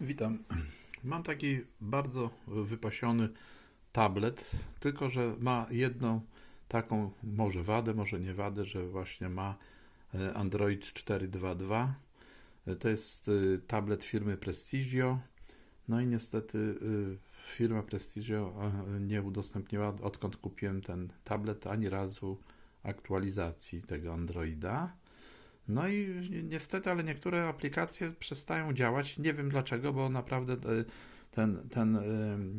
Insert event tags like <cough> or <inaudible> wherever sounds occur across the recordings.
Witam. Mam taki bardzo wypasiony tablet, tylko że ma jedną taką, może wadę, może nie wadę, że właśnie ma e, Android 4.2.2. E, To jest e, tablet firmy Prestigio. No i niestety firma Prestigio nie udostępniła, odkąd kupiłem ten tablet, ani razu aktualizacji tego Androida. No i niestety, ale niektóre aplikacje przestają działać. Nie wiem dlaczego, bo naprawdę e, ten, ten e,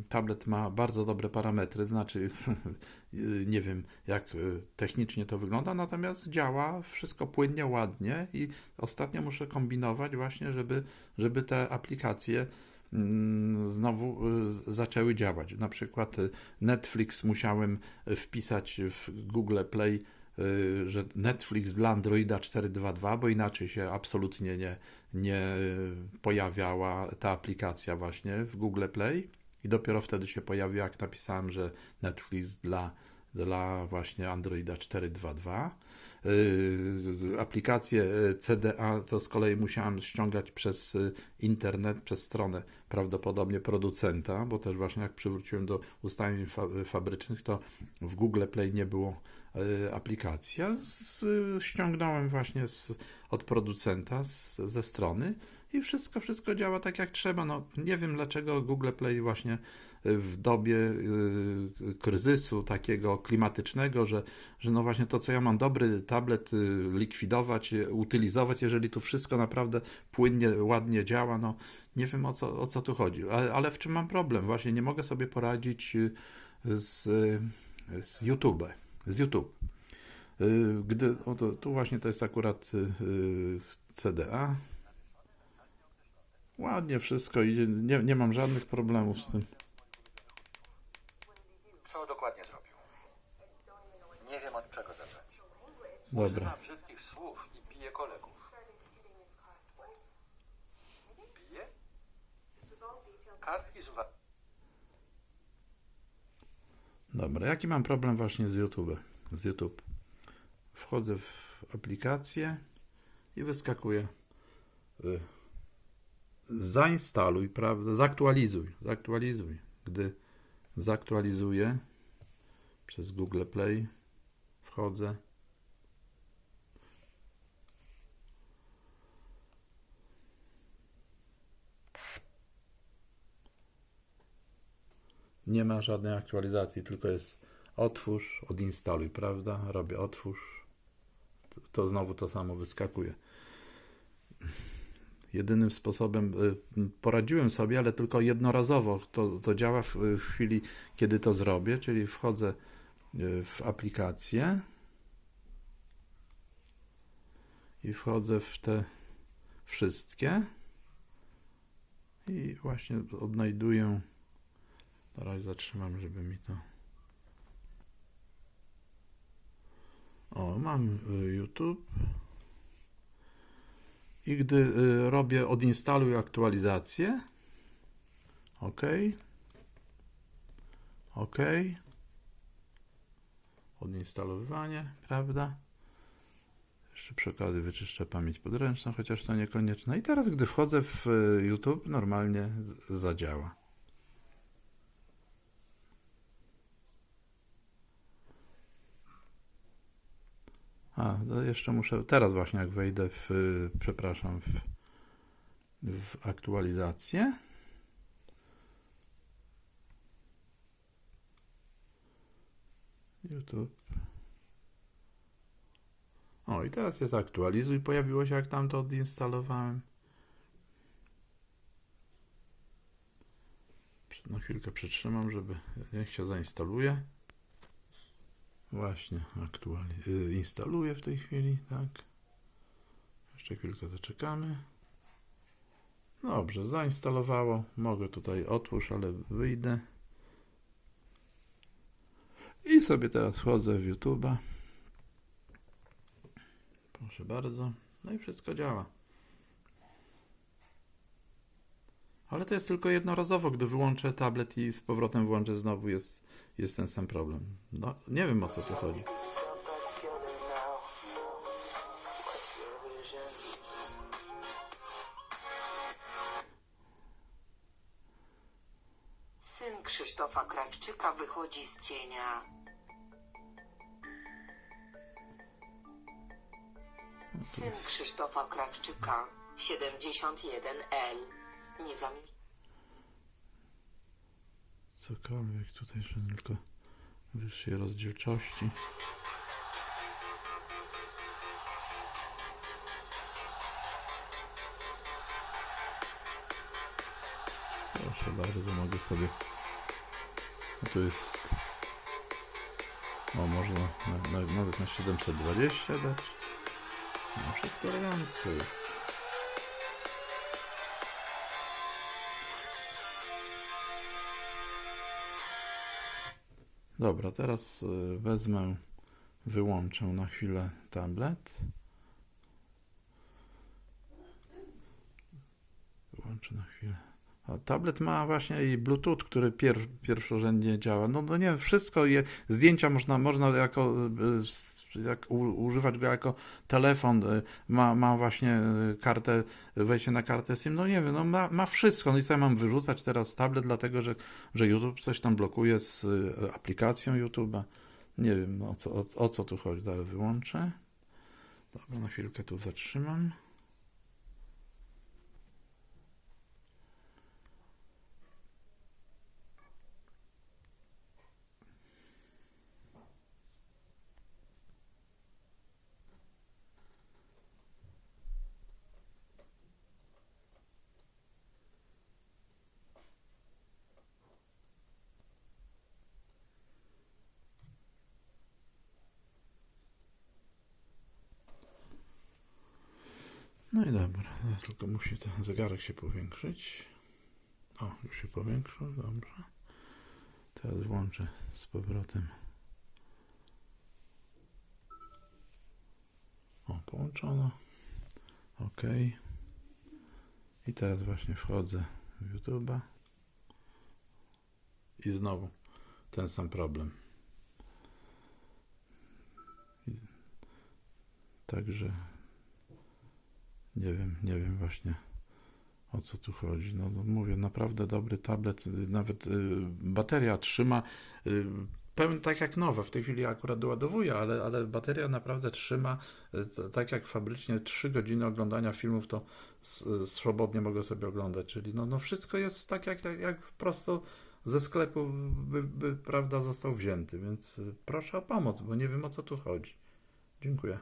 tablet ma bardzo dobre parametry. Znaczy, <laughs> nie wiem jak e, technicznie to wygląda, natomiast działa wszystko płynnie, ładnie i ostatnio muszę kombinować właśnie, żeby, żeby te aplikacje mm, znowu zaczęły działać. Na przykład Netflix musiałem wpisać w Google Play że Netflix dla Androida 4.2.2, bo inaczej się absolutnie nie, nie y, pojawiała ta aplikacja właśnie w Google Play i dopiero wtedy się pojawiła, jak napisałem, że Netflix dla, dla właśnie Androida 4.2.2. Y, Aplikację y, CDA to z kolei musiałem ściągać przez y, internet, przez stronę prawdopodobnie producenta, bo też właśnie jak przywróciłem do ustawień fa fabrycznych, to w Google Play nie było y, aplikacji. Ja z, ściągnąłem właśnie z, od producenta z, ze strony i wszystko, wszystko działa tak jak trzeba. No, nie wiem dlaczego Google Play właśnie y, w dobie y, kryzysu takiego klimatycznego, że, że no właśnie to, co ja mam dobry tablet likwidować, utylizować, jeżeli tu wszystko naprawdę płynnie, ładnie działa, no nie wiem o co, o co tu chodzi. Ale, ale w czym mam problem? Właśnie nie mogę sobie poradzić z, z YouTube. Z YouTube. Y, Gdy, o to, tu właśnie to jest akurat y, y, CDA. Ładnie wszystko idzie, nie, nie mam żadnych problemów z tym. Co dokładnie zrobił? Nie wiem od czego zacząć. Dobra. Używa brzydkich słów i bije kolegów. Bije? Kartki z uwagą. Dobra, jaki mam problem właśnie z YouTube? Z YouTube. Wchodzę w aplikację i wyskakuje. y, Zainstaluj, prawda? Zaktualizuj, zaktualizuj. Gdy zaktualizuję przez Google Play, wchodzę. Nie ma żadnej aktualizacji, tylko jest otwórz, odinstaluj, prawda? Robię otwórz. To- znowu to samo wyskakuje. Jedynym sposobem y, poradziłem sobie, ale tylko jednorazowo. To, to działa w, w chwili, kiedy to zrobię, czyli wchodzę y, w aplikację i wchodzę w te wszystkie i właśnie odnajduję. Na razie zatrzymam, żeby mi to. O, mam y, YouTube. I gdy y, robię odinstaluj aktualizację. OK. OK. Odinstalowywanie, prawda? Jeszcze przy okazji wyczyszczę pamięć podręczną, chociaż to niekonieczne. I teraz, gdy wchodzę w y, YouTube, normalnie zadziała. A, to jeszcze muszę. Teraz właśnie, jak wejdę w. Przepraszam, w, w aktualizację. YouTube. O, i teraz jest aktualizuj. Pojawiło się, jak tam to odinstalowałem. No chwilkę przytrzymam, żeby. Niech się zainstaluje. Właśnie, aktualnie y, instaluję w tej chwili, tak. Jeszcze chwilkę zaczekamy. Dobrze, zainstalowało. Mogę tutaj otwórz, ale wyjdę. I sobie teraz wchodzę w YouTube'a. Proszę bardzo. No i wszystko działa. Ale to jest tylko jednorazowo, gdy wyłączę tablet i z powrotem włączę znowu jest, jest ten sam problem. No, nie wiem o co tu chodzi. Syn Krzysztofa Krawczyka wychodzi z cienia. Syn Krzysztofa Krawczyka, 71L. Nie zamierza. Cokolwiek tutaj, że tylko wyższej rozdzielczości. Proszę bardzo, mogę sobie. No tu jest. O, można na, na, nawet na 720 dać. No, wszystko elegancko jest. Dobra, teraz y, wezmę, wyłączę na chwilę tablet. Wyłączę na chwilę. A tablet ma właśnie i Bluetooth, który pier, pierwszorzędnie działa. No, no nie wszystko, je, zdjęcia można, można jako, y, s- jak, u, używać go jako telefon, y, ma, ma właśnie y, kartę, wejście na kartę SIM, no nie wiem, no ma, ma wszystko. No i co ja mam wyrzucać teraz tablet, dlatego że, że YouTube coś tam blokuje z y, aplikacją YouTube'a. Nie wiem, no, o, co, o, o co tu chodzi, zaraz wyłączę. Dobra, na chwilkę tu zatrzymam. No i dobra, no, tylko musi ten zegarek się powiększyć. O, już się powiększył, dobrze. Teraz włączę z powrotem. O, połączono. Ok. I teraz właśnie wchodzę w YouTube'a. I znowu ten sam problem. Także nie wiem, nie wiem właśnie o co tu chodzi. No, no mówię, naprawdę dobry tablet, nawet y, bateria trzyma y, tak jak nowa. W tej chwili akurat doładowuję, ale, ale bateria naprawdę trzyma y, tak jak fabrycznie 3 godziny oglądania filmów to y, swobodnie mogę sobie oglądać. Czyli no, no wszystko jest tak jak, jak, jak prosto ze sklepu by, by, prawda został wzięty, więc y, proszę o pomoc, bo nie wiem o co tu chodzi. Dziękuję.